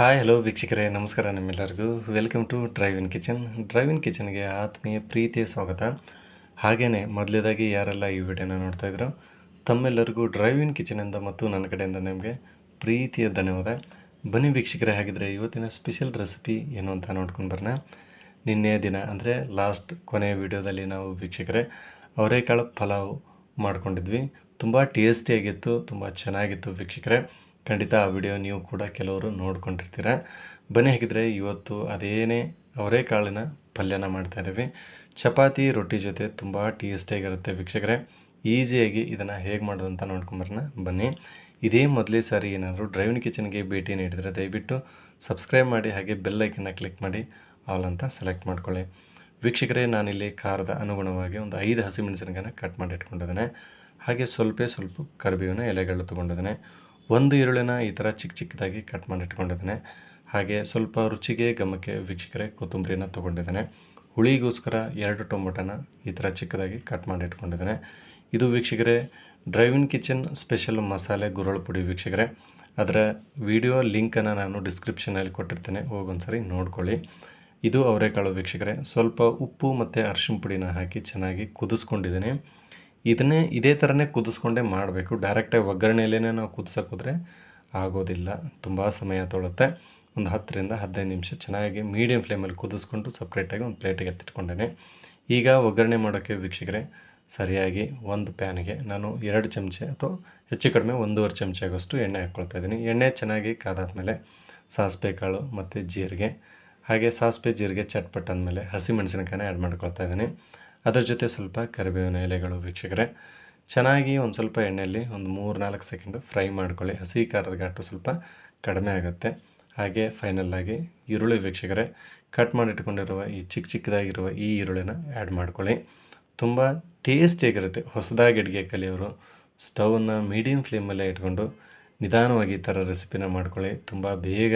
Hi, hello ವೀಕ್ಷಕರೇ, ನಮಸ್ಕಾರ ನಿಮ್ಮೆಲ್ಲರಿಗೂ. Welcome to drive in kitchen drive in ಕಿಚನ್ಗೆ ಆತ್ಮೀಯ ಪ್ರೀತಿಯ ಸ್ವಾಗತ. ಹಾಗೆಯೇ ಮೊದಲೇದಾಗಿ ಯಾರೆಲ್ಲ ಈ ವಿಡಿಯೋನ ನೋಡ್ತಾ ಇದ್ರು, ತಮ್ಮೆಲ್ಲರಿಗೂ ಡ್ರೈವ್ ಇನ್ ಕಿಚನಿಂದ ಮತ್ತು ನನ್ನ ಕಡೆಯಿಂದ ನಿಮಗೆ ಪ್ರೀತಿಯ ಧನ್ಯವಾದ. ಬನ್ನಿ ವೀಕ್ಷಕರೇ, ಹಾಗಿದ್ರೆ ಇವತ್ತಿನ ಸ್ಪೆಷಲ್ ರೆಸಿಪಿ ಏನು ಅಂತ ನೋಡ್ಕೊಂಡು ಬರೋಣ. ನಿನ್ನೆ ದಿನ, ಅಂದರೆ ಲಾಸ್ಟ್ ಕೊನೆಯ ವಿಡಿಯೋದಲ್ಲಿ ನಾವು ವೀಕ್ಷಕರೇ, ಅವರೇಕಾಳು ಪಲಾವ್ ಮಾಡ್ಕೊಂಡಿದ್ವಿ. ತುಂಬ ಟೇಸ್ಟಿಯಾಗಿತ್ತು ತುಂಬ ಚೆನ್ನಾಗಿತ್ತು ವೀಕ್ಷಕರೇ. ಖಂಡಿತ ಆ ವಿಡಿಯೋ ನೀವು ಕೂಡ ಕೆಲವರು ನೋಡ್ಕೊಂಡಿರ್ತೀರ. ಬನ್ನಿ ಹಾಗಿದ್ರೆ ಇವತ್ತು ಅದೇನೇ ಅವರೇ ಕಾಳಿನ ಪಲ್ಯನ ಮಾಡ್ತಾಯಿದ್ದೀವಿ ಚಪಾತಿ, ರೊಟ್ಟಿ ಜೊತೆ ತುಂಬ ಟೇಸ್ಟಿಯಾಗಿರುತ್ತೆ ವೀಕ್ಷಕರೇ. ಈಸಿಯಾಗಿ ಇದನ್ನು ಹೇಗೆ ಮಾಡೋದಂತ ನೋಡ್ಕೊಂಬರೋಣ. ಬನ್ನಿ. ಇದೇ ಮೊದಲೇ ಸಾರಿ ಏನಾದರೂ ಡ್ರೈವಿಂಗ್ ಕಿಚನ್ಗೆ ಭೇಟಿ ನೀಡಿದರೆ ದಯವಿಟ್ಟು ಸಬ್ಸ್ಕ್ರೈಬ್ ಮಾಡಿ ಹಾಗೆ ಬೆಲ್ ಐಕನ್ನ ಕ್ಲಿಕ್ ಮಾಡಿ ಆಲ್ ಅಂತ ಸೆಲೆಕ್ಟ್ ಮಾಡ್ಕೊಳ್ಳಿ. ವೀಕ್ಷಕರೇ, ನಾನಿಲ್ಲಿ ಖಾರದ ಅನುಗುಣವಾಗಿ ಒಂದು ಐದು ಹಸಿಮೆಣಸಿನಕಾಯನ್ನು ಕಟ್ ಮಾಡಿ ಇಟ್ಕೊಂಡಿದ್ದೇನೆ. ಹಾಗೆ ಸ್ವಲ್ಪ ಸ್ವಲ್ಪ ಕರಿಬೇವಿನ ಎಲೆಗಳು ತೊಗೊಂಡಿದ್ದೇನೆ. ಒಂದು ಈರುಳ್ಳಿನ ಈ ಥರ ಚಿಕ್ಕ ಚಿಕ್ಕದಾಗಿ ಕಟ್ ಮಾಡಿ ಇಟ್ಕೊಂಡಿದ್ದೇನೆ ಹಾಗೆ ಸ್ವಲ್ಪ ರುಚಿಗೆ ಗಮಕ್ಕೆ ವೀಕ್ಷಕರೇ ಕೊತ್ತಂಬರಿನ ತೊಗೊಂಡಿದ್ದೇನೆ. ಹುಳಿಗೋಸ್ಕರ ಎರಡು ಟೊಮೊಟೊನ ಈ ಥರ ಚಿಕ್ಕದಾಗಿ ಕಟ್ ಮಾಡಿ ಇಟ್ಕೊಂಡಿದ್ದೇನೆ ಇದು ವೀಕ್ಷಕರೇ ಡ್ರೈವಿನ್ ಕಿಚನ್ ಸ್ಪೆಷಲ್ ಮಸಾಲೆ ಗುರಳು ಪುಡಿ ವೀಕ್ಷಕರೇ. ಅದರ ವಿಡಿಯೋ ಲಿಂಕನ್ನು ನಾನು ಡಿಸ್ಕ್ರಿಪ್ಷನಲ್ಲಿ ಕೊಟ್ಟಿರ್ತೇನೆ. ಹೋಗೊಂದ್ಸರಿ ನೋಡ್ಕೊಳ್ಳಿ. ಇದು ಅವರೆಕಾಳು ವೀಕ್ಷಕರೇ. ಸ್ವಲ್ಪ ಉಪ್ಪು ಮತ್ತು ಅರಶಿನ ಪುಡಿನ ಹಾಕಿ ಚೆನ್ನಾಗಿ ಕುದಿಸ್ಕೊಂಡಿದ್ದೀನಿ. ಇದನ್ನೇ, ಇದೇ ಥರನೇ ಕುದಿಸ್ಕೊಂಡೇ ಮಾಡಬೇಕು. ಡೈರೆಕ್ಟಾಗಿ ಒಗ್ಗರಣೆಯಲ್ಲೇ ನಾವು ಕುದಿಸೋಕೆ ಹೋದರೆ ಆಗೋದಿಲ್ಲ. ತುಂಬ ಸಮಯ ತೊಳುತ್ತೆ ಒಂದು ಹತ್ತರಿಂದ ಹದಿನೈದು ನಿಮಿಷ ಚೆನ್ನಾಗಿ ಮೀಡಿಯಮ್ ಫ್ಲೇಮಲ್ಲಿ ಕುದಿಸ್ಕೊಂಡು ಸಪ್ರೇಟಾಗಿ ಒಂದು ಪ್ಲೇಟಿಗೆ ಎತ್ತಿಟ್ಕೊಂಡೇನೆ. ಈಗ ಒಗ್ಗರಣೆ ಮಾಡೋಕ್ಕೆ ವೀಕ್ಷಕರೇ, ಸರಿಯಾಗಿ ಒಂದು ಪ್ಯಾನಿಗೆ ನಾನು ಎರಡು ಚಮಚೆ ಅಥವಾ ಹೆಚ್ಚು ಕಡಿಮೆ ಒಂದೂವರೆ ಚಮಚ ಆಗೋಷ್ಟು ಎಣ್ಣೆ ಹಾಕ್ಕೊಳ್ತಾ ಇದ್ದೀನಿ. ಎಣ್ಣೆ ಚೆನ್ನಾಗಿ ಕಾದಾದ್ಮೇಲೆ ಸಾಸಿವೆ ಕಾಳು ಮತ್ತು ಜೀರಿಗೆ, ಹಾಗೆ ಸಾಸಿವೆ, ಜೀರಿಗೆ, ಚಟ್ಪಟ್ ಅಂದಮೇಲೆ ಹಸಿಮೆಣಸಿನಕಾಯನ್ನ ಆ್ಯಡ್ ಮಾಡ್ಕೊಳ್ತಾ ಇದ್ದೀನಿ. ಅದರ ಜೊತೆ ಸ್ವಲ್ಪ ಕರಿಬೇವಿನ ಎಲೆಗಳು ವೀಕ್ಷಕರೇ. ಚೆನ್ನಾಗಿ ಒಂದು ಸ್ವಲ್ಪ ಎಣ್ಣೆಯಲ್ಲಿ ಒಂದು ಮೂರು ನಾಲ್ಕು ಸೆಕೆಂಡು ಫ್ರೈ ಮಾಡ್ಕೊಳ್ಳಿ. ಹಸಿ ಖಾರದ ಘಾಟು ಸ್ವಲ್ಪ ಕಡಿಮೆ ಆಗುತ್ತೆ. ಹಾಗೆ ಫೈನಲ್ಲಾಗಿ ಈರುಳ್ಳಿ ವೀಕ್ಷಕರೇ ಕಟ್ ಮಾಡಿಟ್ಕೊಂಡಿರುವ ಈ ಚಿಕ್ಕ ಚಿಕ್ಕದಾಗಿರುವ ಈ ಈರುಳ್ಳಿನ ಆ್ಯಡ್ ಮಾಡ್ಕೊಳ್ಳಿ. ತುಂಬ ಟೇಸ್ಟಿಯಾಗಿರುತ್ತೆ ಹೊಸದಾಗಿ ಅಡುಗೆ ಕಲಿಯೋರು ಸ್ಟವನ್ನು ಮೀಡಿಯಮ್ ಫ್ಲೇಮಲ್ಲೇ ಇಟ್ಕೊಂಡು ನಿಧಾನವಾಗಿ ಈ ಥರ ರೆಸಿಪಿನ ಮಾಡ್ಕೊಳ್ಳಿ. ತುಂಬ ಬೇಗ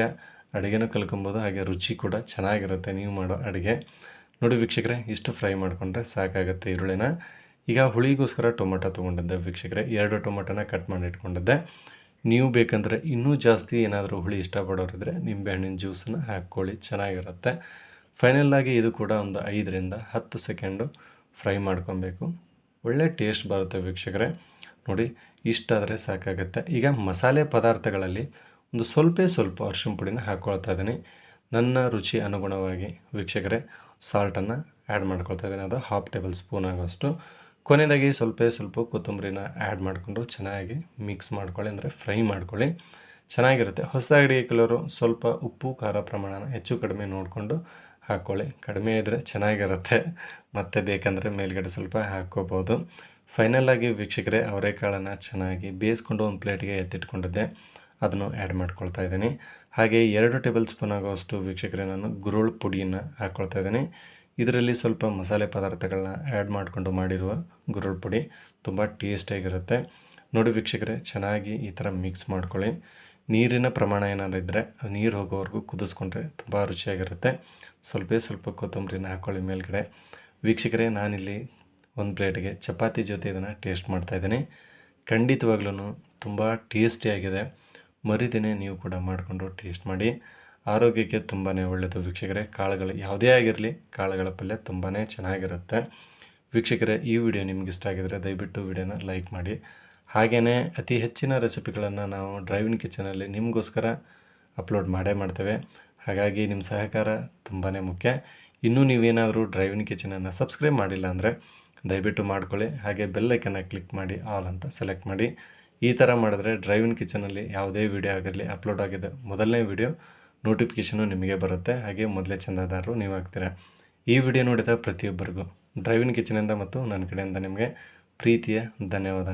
ಅಡುಗೆನೂ ಕಲ್ಕೊಬೋದು, ಹಾಗೆ ರುಚಿ ಕೂಡ ಚೆನ್ನಾಗಿರುತ್ತೆ ನೀವು ಮಾಡೋ ಅಡುಗೆ. ನೋಡಿ ವೀಕ್ಷಕರೇ, ಇಷ್ಟು ಫ್ರೈ ಮಾಡಿಕೊಂಡ್ರೆ ಸಾಕಾಗುತ್ತೆ ಈರುಳ್ಳಿನ. ಈಗ ಹುಳಿಗೋಸ್ಕರ ಟೊಮೊಟೊ ತೊಗೊಂಡಿದ್ದೆ ವೀಕ್ಷಕರೇ, ಎರಡು ಟೊಮೊಟೊನ ಕಟ್ ಮಾಡಿ ಇಟ್ಕೊಂಡಿದ್ದೆ. ನೀವು ಬೇಕಂದರೆ ಇನ್ನೂ ಜಾಸ್ತಿ ಏನಾದರೂ ಹುಳಿ ಇಷ್ಟಪಡೋರಿದ್ರೆ ನಿಂಬೆಹಣ್ಣಿನ ಜ್ಯೂಸನ್ನು ಹಾಕ್ಕೊಳ್ಳಿ, ಚೆನ್ನಾಗಿರುತ್ತೆ. ಫೈನಲ್ಲಾಗಿ ಇದು ಕೂಡ ಒಂದು ಐದರಿಂದ ಹತ್ತು ಸೆಕೆಂಡು ಫ್ರೈ ಮಾಡ್ಕೊಬೇಕು. ಒಳ್ಳೆ ಟೇಸ್ಟ್ ಬರುತ್ತೆ ವೀಕ್ಷಕರೇ. ನೋಡಿ, ಇಷ್ಟಾದರೆ ಸಾಕಾಗುತ್ತೆ. ಈಗ ಮಸಾಲೆ ಪದಾರ್ಥಗಳಲ್ಲಿ ಒಂದು ಸ್ವಲ್ಪ ಸ್ವಲ್ಪ ಅರ್ಶಿಣ ಪುಡಿನ ಹಾಕ್ಕೊಳ್ತಾ ಇದ್ದೀನಿ. ನನ್ನ ರುಚಿ ಅನುಗುಣವಾಗಿ ವೀಕ್ಷಕರೇ, ಸಾಲ್ಟನ್ನು ಆ್ಯಡ್ ಮಾಡ್ಕೊಳ್ತಾ ಇದ್ದೀನಿ. ಅದು ಹಾಫ್ ಟೇಬಲ್ ಸ್ಪೂನ್ ಆಗೋಷ್ಟು. ಕೊನೆಯದಾಗಿ ಸ್ವಲ್ಪ ಸ್ವಲ್ಪ ಕೊತ್ತಂಬರಿನ ಆ್ಯಡ್ ಮಾಡಿಕೊಂಡು ಚೆನ್ನಾಗಿ ಮಿಕ್ಸ್ ಮಾಡ್ಕೊಳ್ಳಿ, ಅಂದರೆ ಫ್ರೈ ಮಾಡ್ಕೊಳ್ಳಿ. ಚೆನ್ನಾಗಿರುತ್ತೆ. ಹೊಸದಾಗಿ ಅಡಿಗೆ ಕೆಲವರು ಸ್ವಲ್ಪ ಉಪ್ಪು, ಖಾರ ಪ್ರಮಾಣನ ಹೆಚ್ಚು ಕಡಿಮೆ ನೋಡಿಕೊಂಡು ಹಾಕ್ಕೊಳ್ಳಿ ಕಡಿಮೆ ಇದ್ದರೆ ಚೆನ್ನಾಗಿರುತ್ತೆ. ಮತ್ತೆ ಬೇಕಂದರೆ ಮೇಲ್ಗಡೆ ಸ್ವಲ್ಪ ಹಾಕ್ಕೋಬೋದು. ಫೈನಲಾಗಿ ವೀಕ್ಷಕರೇ, ಅವರೆಕಾಳನ್ನು ಚೆನ್ನಾಗಿ ಬೇಯಿಸ್ಕೊಂಡು ಒಂದು ಪ್ಲೇಟ್ಗೆ ಎತ್ತಿಟ್ಕೊಂಡಿದ್ದೆ. ಅದನ್ನು ಆ್ಯಡ್ ಮಾಡ್ಕೊಳ್ತಾ ಇದ್ದೀನಿ. ಹಾಗೆ ಎರಡು ಟೇಬಲ್ ಸ್ಪೂನ್ ಆಗುವಷ್ಟು ವೀಕ್ಷಕರೇ ನಾನು ಗುರುಳ್ ಪುಡಿಯನ್ನು ಹಾಕ್ಕೊಳ್ತಾ ಇದ್ದೀನಿ. ಇದರಲ್ಲಿ ಸ್ವಲ್ಪ ಮಸಾಲೆ ಪದಾರ್ಥಗಳನ್ನ ಆ್ಯಡ್ ಮಾಡಿಕೊಂಡು ಮಾಡಿರುವ ಗುರುಳ್ ಪುಡಿ ತುಂಬ ಟೇಸ್ಟಿಯಾಗಿರುತ್ತೆ ನೋಡಿ ವೀಕ್ಷಕರೇ, ಚೆನ್ನಾಗಿ ಈ ಥರ ಮಿಕ್ಸ್ ಮಾಡ್ಕೊಳ್ಳಿ. ನೀರಿನ ಪ್ರಮಾಣ ಏನಾದ್ರು ಇದ್ದರೆ ನೀರು ಹೋಗೋವರೆಗೂ ಕುದಿಸ್ಕೊಂಡ್ರೆ ತುಂಬ ರುಚಿಯಾಗಿರುತ್ತೆ. ಸ್ವಲ್ಪ ಸ್ವಲ್ಪ ಕೊತ್ತಂಬರಿನ ಹಾಕ್ಕೊಳ್ಳಿ ಮೇಲ್ಗಡೆ. ವೀಕ್ಷಕರೇ, ನಾನಿಲ್ಲಿ ಒಂದು ಪ್ಲೇಟ್ಗೆ ಚಪಾತಿ ಜೊತೆ ಇದನ್ನು ಟೇಸ್ಟ್ ಮಾಡ್ತಾಯಿದ್ದೀನಿ ಖಂಡಿತವಾಗ್ಲೂ ತುಂಬ ಟೇಸ್ಟಿಯಾಗಿದೆ ಮರಿದೇನೆ ನೀವು ಕೂಡ ಮಾಡಿಕೊಂಡು ಟೇಸ್ಟ್ ಮಾಡಿ. ಆರೋಗ್ಯಕ್ಕೆ ತುಂಬಾ ಒಳ್ಳೆಯದು ವೀಕ್ಷಕರೇ. ಕಾಳುಗಳು ಯಾವುದೇ ಆಗಿರಲಿ, ಕಾಳುಗಳ ಪಲ್ಯ ತುಂಬಾ ಚೆನ್ನಾಗಿರುತ್ತೆ. ವೀಕ್ಷಕರೇ, ಈ ವಿಡಿಯೋ ನಿಮ್ಗೆ ಇಷ್ಟ ಆಗಿದರೆ ದಯವಿಟ್ಟು ವಿಡಿಯೋನ ಲೈಕ್ ಮಾಡಿ. ಹಾಗೆಯೇ ಅತಿ ಹೆಚ್ಚಿನ ರೆಸಿಪಿಗಳನ್ನು ನಾವು ಡ್ರೈವಿಂಗ್ ಕಿಚನಲ್ಲಿ ನಿಮಗೋಸ್ಕರ ಅಪ್ಲೋಡ್ ಮಾಡೇ ಮಾಡ್ತೇವೆ. ಹಾಗಾಗಿ ನಿಮ್ಮ ಸಹಕಾರ ತುಂಬಾ ಮುಖ್ಯ. ಇನ್ನೂ ನೀವೇನಾದರೂ ಡ್ರೈವಿಂಗ್ ಕಿಚನನ್ನು ಸಬ್ಸ್ಕ್ರೈಬ್ ಮಾಡಿಲ್ಲ ಅಂದರೆ ದಯವಿಟ್ಟು ಮಾಡ್ಕೊಳ್ಳಿ. ಹಾಗೆ ಬೆಲ್ಲೈಕನ್ನು ಕ್ಲಿಕ್ ಮಾಡಿ, ಆಲ್ ಅಂತ ಸೆಲೆಕ್ಟ್ ಮಾಡಿ. ಈ ಥರ ಮಾಡಿದ್ರೆ ಡ್ರೈವಿಂಗ್ ಕಿಚನಲ್ಲಿ ಯಾವುದೇ ವಿಡಿಯೋ ಆಗಿರಲಿ ಅಪ್ಲೋಡ್ ಆಗಿದೆ ಮೊದಲನೇ ವಿಡಿಯೋ ನೋಟಿಫಿಕೇಷನು ನಿಮಗೆ ಬರುತ್ತೆ. ಹಾಗೆ ಮೊದಲೇ ಚಂದಾದಾರರು ನೀವು ಆಗ್ತೀರಾ. ಈ ವಿಡಿಯೋ ನೋಡಿದ ಪ್ರತಿಯೊಬ್ಬರಿಗೂ ಡ್ರೈವಿಂಗ್ ಕಿಚನಿಂದ ಮತ್ತು ನನ್ನ ಕಡೆಯಿಂದ ನಿಮಗೆ ಪ್ರೀತಿಯ ಧನ್ಯವಾದ.